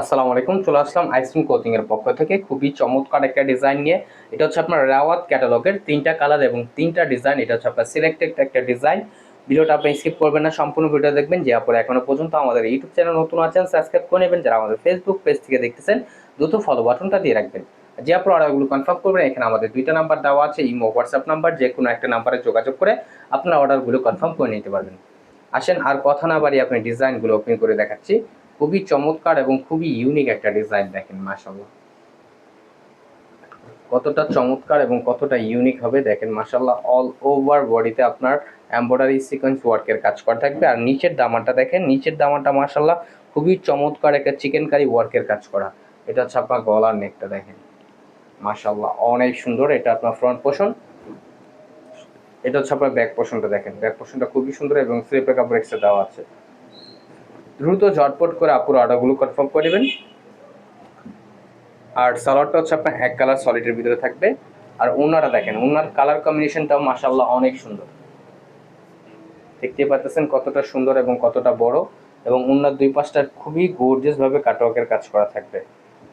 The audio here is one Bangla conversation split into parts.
আসসালামু আলাইকুম, চলে আসলাম আইসক্রিম কোচিং এর পক্ষ থেকে। খুবই চমৎকার একটা ডিজাইন নিয়ে। এটা হচ্ছে আপনার রাওয়াত ক্যাটালগের তিনটা কালার এবং তিনটা ডিজাইন এটা হচ্ছে আপনার সিলেক্টেড একটা ডিজাইন ভিডিওটা আপনি স্কিপ করবেন না, সম্পূর্ণ ভিডিও দেখবেন। যে আপনারা এখনও পর্যন্ত আমাদের ইউটিউব চ্যানেল নতুন আছেন সাবস্ক্রাইব করে নেবেন। যারা আমাদের ফেসবুক পেজ থেকে দেখতেছেন, দ্রুত ফলো বাটনটা দিয়ে রাখবেন। যে আপনারা অর্ডারগুলো কনফার্ম করবেন, এখানে আমাদের দুইটা নাম্বার দেওয়া আছে ইমো হোয়াটসঅ্যাপ নাম্বার যে কোনো একটা নাম্বারে যোগাযোগ করে আপনারা অর্ডারগুলো কনফার্ম করে নিতে পারবেন। আসেন, আর কথা না বাড়িয়ে আপনি ডিজাইনগুলো ওপেন করে দেখাচ্ছি। খুবই চমৎকার এবং খুবই ইউনিক একটা ডিজাইন দেখেন মাশাল্লাহ কতটা চমৎকার এবং কতটা ইউনিক হবে দেখেন মাশাল্লাহ অল ওভার বডিতে আপনার এমব্রয়ডারি সিকোয়েন্স ওয়ার্কের কাজ করা থাকবে। আর নিচের দামানটা দেখেন, নিচের দামানটা মাশাল্লাহ খুবই চমৎকার একটা চিকেন কারি ওয়ার্কের কাজ করা। এটা হচ্ছে আপনার গলার নেকটা দেখেন মাশাল্লাহ অনেক সুন্দর। এটা আপনার ফ্রন্ট পোষণ এটা হচ্ছে আপনার ব্যাক পোষণটা দেখেন। ব্যাক পোষণটা খুবই সুন্দর এবং স্লিপে কাপড় এক্সট্রা দেওয়া আছে। দ্রুত ঝটপট করে আপুর অর্ডারগুলো কনফার্ম করে নেবেন। আর সালোয়ারটা হচ্ছে আপনার এক কালার সলিডের ভিতরে থাকবে। আর ওনারা দেখেন, ওনার কালার কম্বিনেশনটাও মাসাল্লাহ অনেক সুন্দর। দেখতে পাচ্ছেন কতটা সুন্দর এবং কতটা বড় এবং ওনার দুই পাশটা খুবই গর্জিয়াস ভাবে কাটওয়ার্কের কাজ করা থাকবে।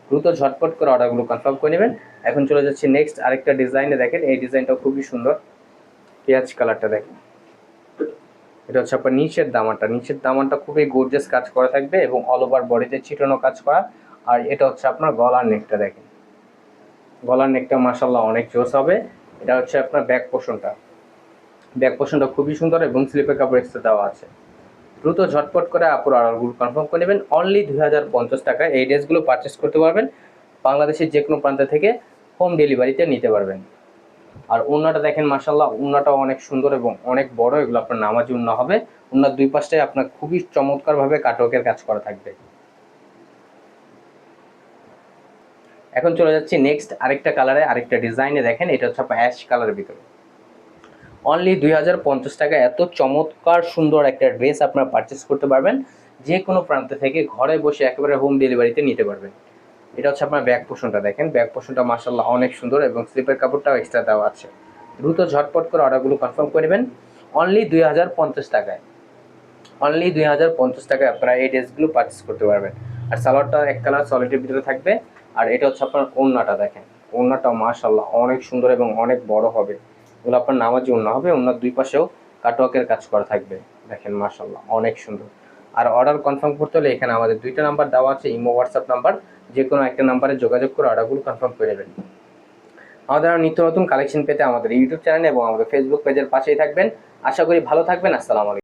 দ্রুত ঝটপট করে অর্ডারগুলো কনফার্ম করে নেবেন। এখন চলে যাচ্ছি নেক্সট আরেকটা ডিজাইনে দেখেন, এই ডিজাইনটাও খুবই সুন্দর। পেঁয়াজ কালারটা দেখেন। এটা হচ্ছে আপনার নিচের দামানটা। নিচের দামানটা খুবই গোর্জেস কাজ করা থাকবে এবং অল ওভার বডিতে ছিটানো কাজ করা। আর এটা হচ্ছে আপনার গলার নেকটা দেখেন। গলার নেকটা মাসাল্লাহ অনেক জোস হবে। এটা হচ্ছে আপনার ব্যাক পোষণটা ব্যাক পোষণটা খুবই সুন্দর এবং স্লিপের কাপড় এক্সট্রা দেওয়া আছে। দ্রুত ঝটপট করে আপুর অর্ডারগুলো কনফার্ম করে নেবেন। অনলি দুই হাজার পঞ্চাশ টাকায় এই ড্রেসগুলো পারচেস করতে পারবেন। বাংলাদেশের যে কোনো প্রান্ত থেকে হোম ডেলিভারিতে নিতে পারবেন। আর উন্নাটা দেখেন মাসাল্লাহ উন্নাটাও অনেক সুন্দর এবং অনেক বড়। এগুলো আপনার নামাজি উন্না হবে। উন্নার দুই পাশটায় আপনার খুবই চমৎকারভাবে কাটওয়ার্কের কাজ করা থাকবে। এখন চলে যাচ্ছি নেক্সট আরেকটা কালারে আরেকটা ডিজাইনে দেখেন, এটা হচ্ছে অ্যাশ কালারের ভিতরে। অনলি দুই হাজার পঞ্চাশ টাকা এত চমৎকার সুন্দর একটা ড্রেস আপনারা পারচেস করতে পারবেন। যে কোনো প্রান্ত থেকে ঘরে বসে একেবারে হোম ডেলিভারিতে নিতে পারবেন। এটা হচ্ছে আপনার ব্যাক পোষণটা দেখেন। ব্যাক পোষণটা মাসাল্লাহ অনেক সুন্দর এবং স্লিপের কাপড়টাও এক্সট্রা দেওয়া আছে। দ্রুত ঝটপট করে অর্ডারগুলো কনফার্ম করে নেবেন। অনলি দুই হাজার পঞ্চাশ টাকায়। অনলি দুই হাজার পঞ্চাশ টাকায় আপনারা এই ড্রেসগুলো পারচেস করতে পারবেন। আর সালোয়ারটা এক কালার সলিডের ভিতরে থাকবে। আর এটা হচ্ছে আপনার ওড়নাটা দেখেন। ওড়নাটা মাশাল্লাহ অনেক সুন্দর এবং অনেক বড় হবে। এগুলো আপনার নামাজি ওড়না হবে। ওড়নার দুই পাশেও কাটওয়ার্কের কাজ করা থাকবে। দেখেন মাশাল্লাহ অনেক সুন্দর। আর অর্ডার কনফার্ম করতে হলে এখানে আমাদের দুইটা নাম্বার দেওয়া আছে, ইমো হোয়াটসঅ্যাপ নাম্বার যে কোনো একটা নাম্বারে যোগাযোগ করে অর্ডারগুলো কনফার্ম করে নেবেন। আমাদের আরও নিত্য নতুন কালেকশন পেতে আমাদের ইউটিউব চ্যানেল এবং আমাদের ফেসবুক পেজের পাশেই থাকবেন। আশা করি ভালো থাকবেন, আসসালামু